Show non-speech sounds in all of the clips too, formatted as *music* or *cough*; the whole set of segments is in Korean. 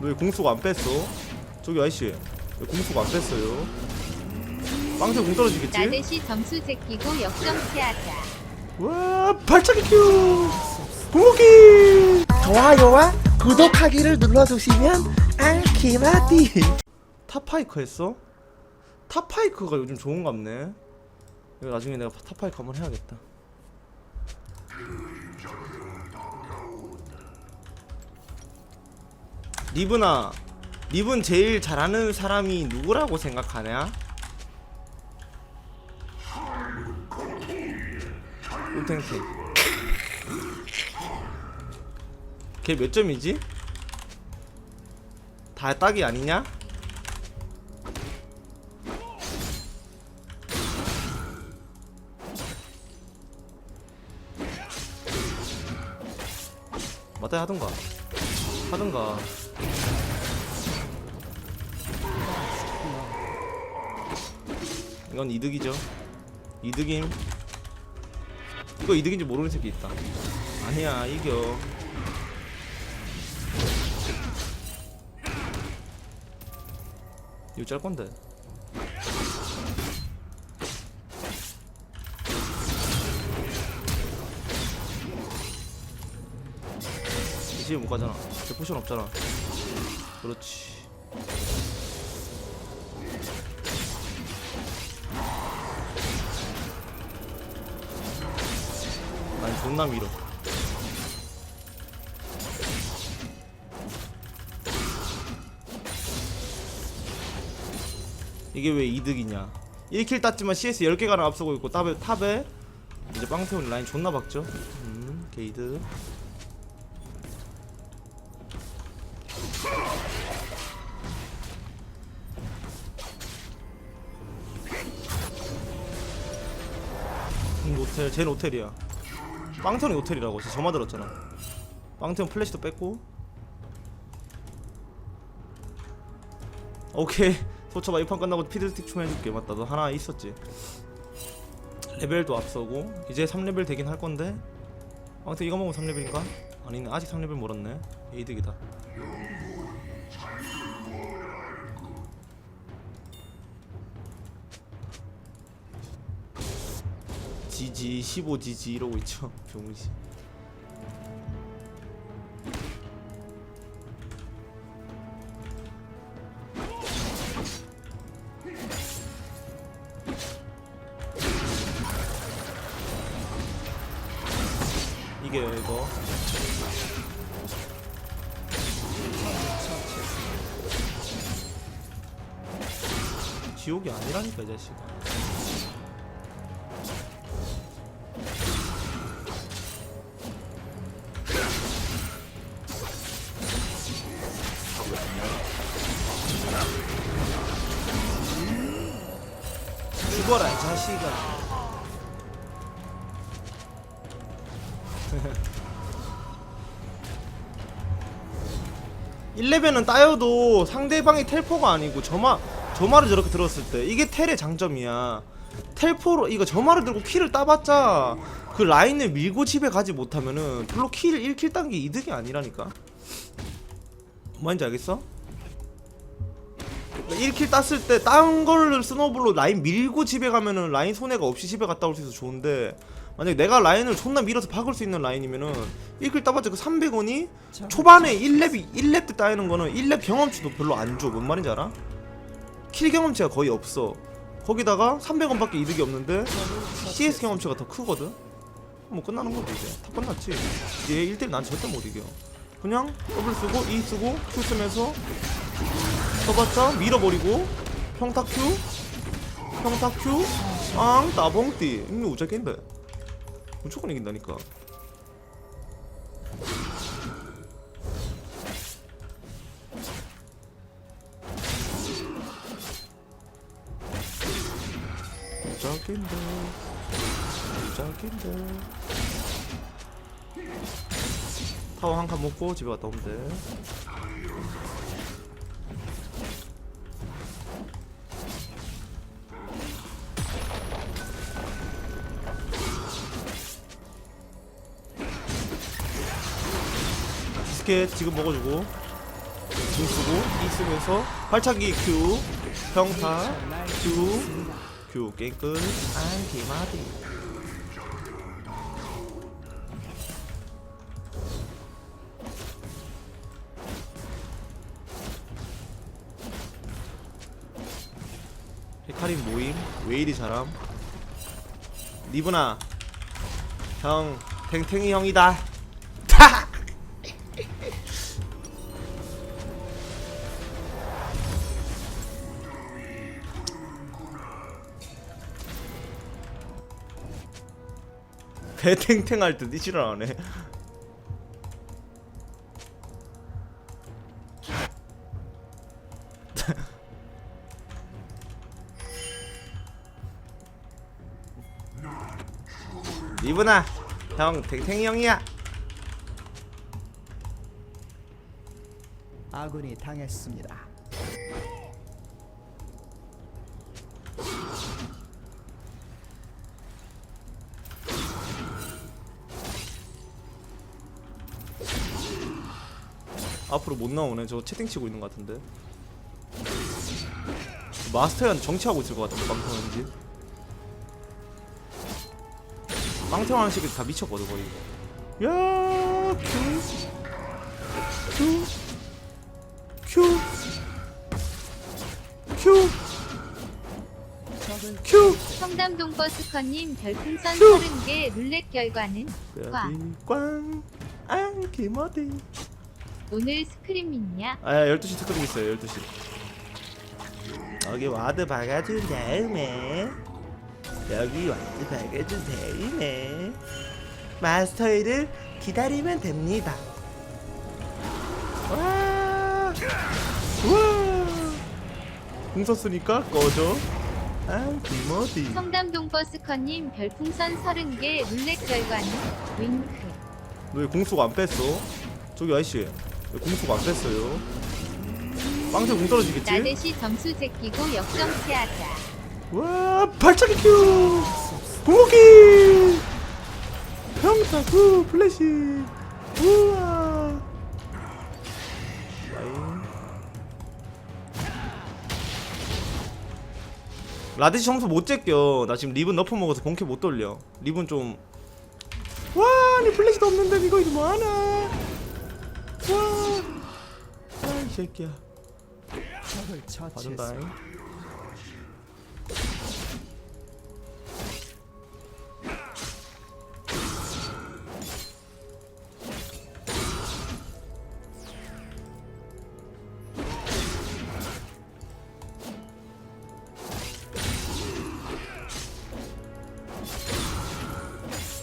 너 왜 공속 안 뺐어? 저기 아이씨 왜 공속 안 뺐어요? 빵태 공 떨어지겠지? 나대시 점수 제끼고 역전패하자. 와 발차기 큐 부기 좋아요와 구독하기를 눌러주시면 알키마띠 탑파이크 했어? 탑파이크가 요즘 좋은갑네 이거 나중에 내가 탑파이크 한번 해야겠다 리브나 리븐 제일 잘하는 사람이 누구라고 생각하냐? 꿀탱탱 걔 몇 점이지? 다 딱이 아니냐? 맞다 하던가 하던가 이건 이득이죠. 이득임. 이거 이득인지 모르는 새끼 있다. 아니야 이겨. 이거 짤 건데 이제 못 가잖아. 제 포션 없잖아. 그렇지. 난 존나 밀어. 이게 왜 이득이냐? 1킬 땄지만 CS 10개가 앞서고 있고 탑에 탑에 이제 빵 태운 라인 존나 박죠. 음, 게이드. 노텔 쟤 노텔이야. 빵태원이 노텔이라고 진짜 저만 들었잖아. 빵태원 플래시도 뺐고. 오케이. 소쳐봐 이판 끝나고 피드스틱 총 해줄게. 맞다 너 하나 있었지. 레벨도 앞서고. 이제 3레벨 되긴 할 건데. 아무튼 이거 먹으면 3레벨인가? 아니네. 아직 3레벨 멀었네. 이득이다 지지 15지지 이러고 있죠 *laughs* 병신 이게요 이거. 지옥이 아니라니까 이 자식아 1레벨은 따여도 상대방이 텔포가 아니고 저마 저마를 저렇게 들었을 때 이게 텔의 장점이야 텔포로 이거 저마를 들고 킬을 따봤자 그 라인을 밀고 집에 가지 못하면은 별로 킬 1킬 딴 게 이득이 아니라니까 뭔지 알겠어? 1킬 땄을 때딴 거를 스노블로 라인 밀고 집에 가면은 라인 손해가 없이 집에 갔다 올 수 있어서 좋은데 만약에 내가 라인을 존나 밀어서 박을 수 있는 라인이면은 1킬 따봤자 그 300원이 초반에 1렙이 1렙 때 따이는 거는 1렙 경험치도 별로 안 줘. 뭔 말인지 알아? 킬 경험치가 거의 없어. 거기다가 300원밖에 이득이 없는데 CS 경험치가 더 크거든. 뭐 끝나는 거지 이제. 다 끝났지. 얘 1대1 난 절대 못 이겨. 그냥 W 쓰고 E 쓰고 Q 쓰면서 써봤자 밀어버리고 평타 Q 평타 Q 앙 따봉띠 이거 우짜게인데 무조건 이긴다니까. 무작인데 무작인데. 타워 한 칸 먹고 집에 갔다 오면 돼 비스켓 지금 먹어주고. 등 쓰고 E 쓰면서 발차기 Q 평타 Q Q 게임 끝 안티마디. 헤카림 모임 왜 이리 잘함? 니브나 형 탱탱이 형이다 배탱탱 할 듯 이지를 안 해. 리브나 형 탱탱이 형이야. 아군이 당했습니다. 앞으로 못 나오네. 저 채팅 치고 있는 것 같은데. 마스터현 정치하고 있을 것 같은데 빵태환인지. 빵태환 식이 다 미쳤거든 거의. 야 큐. 큐. 큐. 큐. 큐. 성담동 버스커님 별풍선 휴. 30개 룰렛 결과는 꽝. 꽝. 안기머디. 오늘 스크림 있냐? 아 12시 특허링 있어요 12시. 여기 와드 박아준 다음에 여기 와드 박아준 다음에 마스터일을 기다리면 됩니다. 와! 우와! 공 썼으니까 꺼져. 아 김어디 성담동 버스커님 별풍선 30개 룰렛 결과는 윙크. 너왜 공속 안 뺐어? 저기 아저씨 왜 공속 안 뺐어요? 빵태 공 떨어지겠지? 나대시 점수 제끼고 역전체하자. 와 발차기 큐 공기 평타 구 플래시 우와 라인. 라데시 점수 못 제껴 나 지금 리븐 너프 먹어서 본캐 못 돌려 리븐 좀 와 아니 플래시도 없는데 이거 이거 뭐하나 와 아이 새끼야 처치했습니다.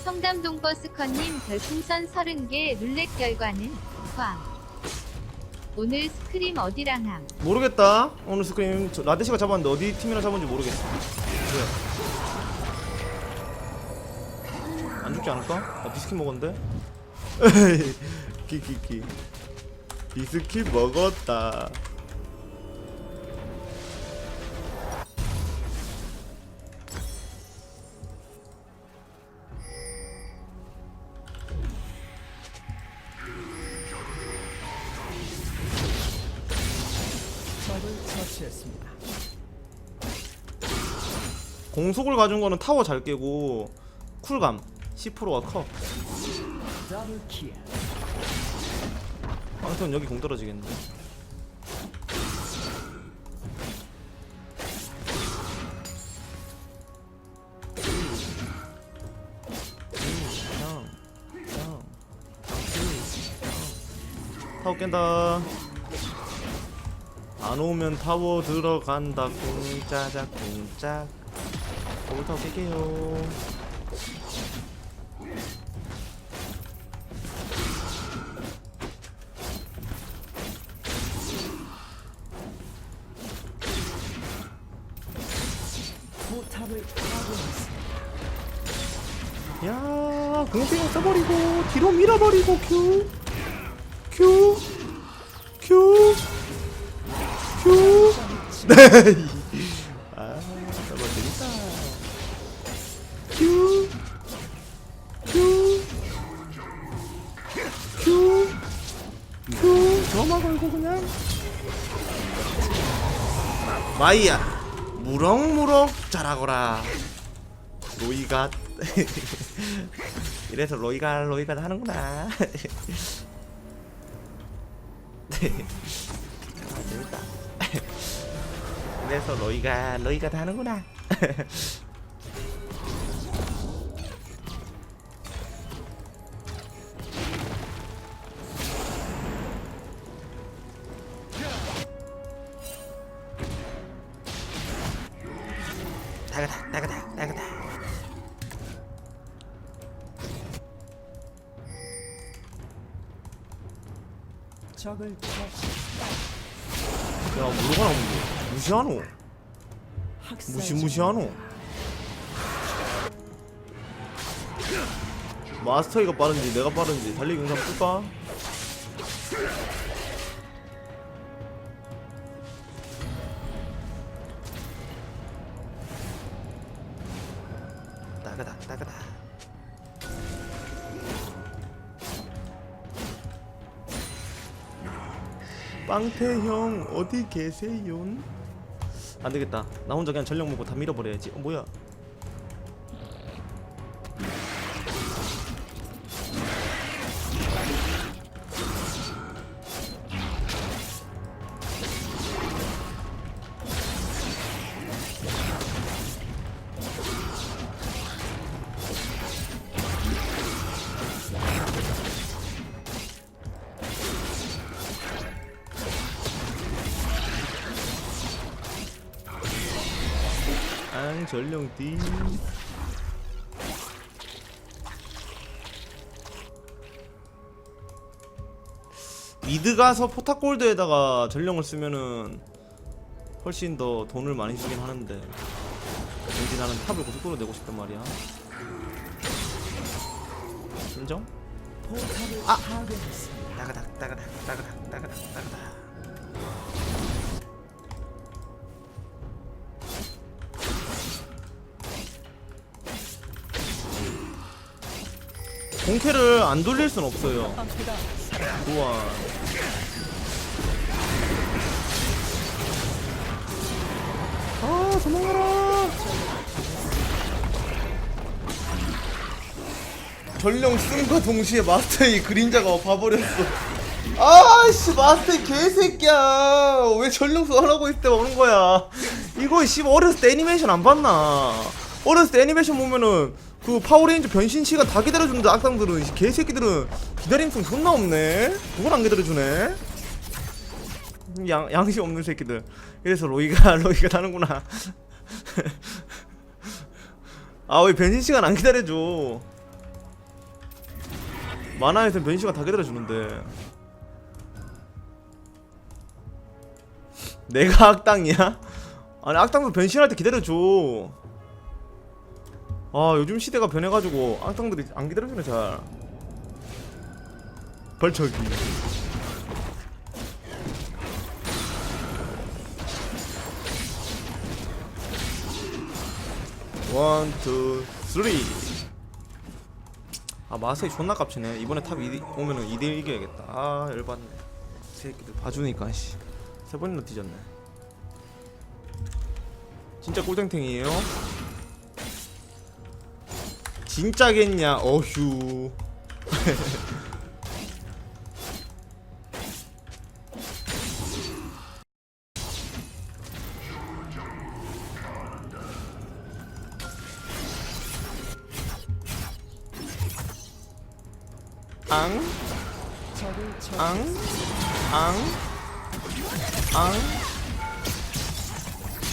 성담동 버스커님 별풍선 30개 룰렛 결과는 꽝. 오늘 스크림 어디랑 함? 모르겠다. 오늘 스크림 저 라데시가 잡았는데 어디 팀이랑 잡은지 모르겠어. 왜? 안 죽지 않을까? 나 비스킷 먹었는데. *laughs* 키키키. 비스킷 먹었다. 처치했습니다. 공속을 가진 거는 타워 잘 깨고 쿨감 10%가 커. 아무튼 여기 공 떨어지겠네. 타워 깬다. 안 오면 타워 들어간다. 쿵짜작 쿵짝. 포탑을 파괴했습니다. 야 공중에 써버리고 뒤로 밀어버리고 큐 큐, 큐, 큐. *laughs* 네. 아, 저거 재밌다. 큐, 큐, 큐, 큐. 저만 걸고 그냥 마이야 무럭무럭 자라거라 로이가 *laughs* 이래서 로이가 로이가 하는구나 *laughs* 네. 아, 재밌다 그래서 로이가 로이가 다 하는구나. *laughs* 적을. 야 뭐로가나 뭐 무시하노 무시무시하노 마스터이가 빠른지 내가 빠른지 달리기 영상 쓸까? 따가다 따가다 빵태형 어디 계세요? 안 되겠다. 나 혼자 그냥 전력 먹고 다 밀어버려야지. 어 뭐야? 앙 전령띠. 미드 가서 포탑골드에다가 전령을 쓰면은 훨씬 더 돈을 많이 주긴 하는데 왠지 나는 탑을 고속도로 내고 싶단 말이야. 인정? 아! 따가닥 따가닥 따가닥 따가닥 따가닥 본캐를 안 돌릴 순 없어요. 좋아 아 도망가라. 전령 쓴과 동시에 마스터의 그림자가 봐버렸어. 아씨 마스터 개새끼야. 왜 전령수 하라고 했을 때 오는 거야? 이거 씨 어렸을 때 애니메이션 안 봤나? 어렸을 때 애니메이션 보면은 그 파워레인저 변신 시간 다 기다려주는데 악당들은 이 개새끼들은 기다림성 존나 없네. 그걸 안 기다려주네. 양, 양심 없는 새끼들. 이래서 로이가 *laughs* 로이가 타는구나. *laughs* 아 왜 변신 시간 안 기다려줘? 만화에서 변신 시간 다 기다려주는데. 내가 악당이야? 아니 악당도 변신할 때 기다려줘 아 요즘 시대가 변해가지고 악당들이 안 기다려주네 잘. 벌처기. 원, 투, 쓰리. 아 마세이 존나 깝치네. 이번에 탑 2D 오면은 2대1 이겨야겠다. 아 열받네. 새끼들 봐주니까 씨 세 번이나 뒤졌네. 진짜 꿀땡탱이에요? 진짜겠냐 어휴 앙? 앙? 앙? 앙?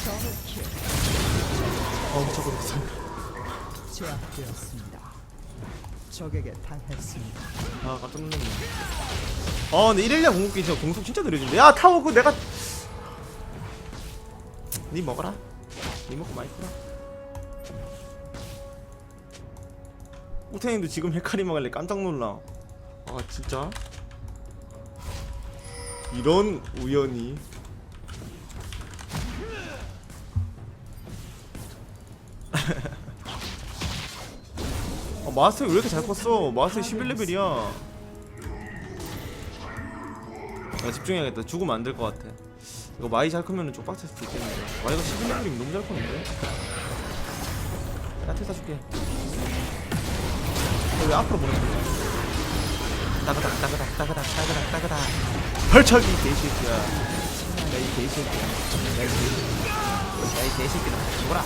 더블킬. 어 저거 없어 제압되었습니다. 적에게 당했습니다. 아 깜짝 놀랐네. 아 근데 112 공격기 진짜 공속 진짜 느려진다. 야 타워 그 내가 니 먹어라. 니 먹고 많이 크라 우태님도 지금 헤카리 먹을래? 깜짝 놀라. 아 진짜? 이런 우연이 마스터 왜 이렇게 잘 컸어? 마스터 11레벨이야. 나 집중해야겠다. 죽으면 안 될 것 같아. 이거 마이 잘 크면은 좀 빡칠 수도 있겠는데. 마이가 11레벨이면 너무 잘 크는데? 나 퇴사 줄게. 너왜 앞으로 보내는 따그닥 따그닥 따그닥 따그닥 따그닥. 벌쳐기 개새끼야. 야 이 개새끼야. 야 이 개새끼야 야 이 개새끼야 죽어라.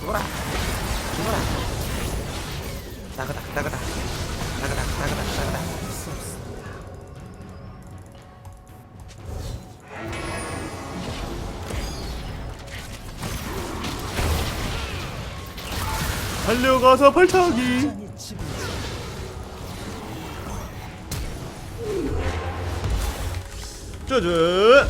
죽어라. 죽어라 따그닥 따그닥 따그닥 따그닥 따그닥 달려가서 지배자. 짜잔.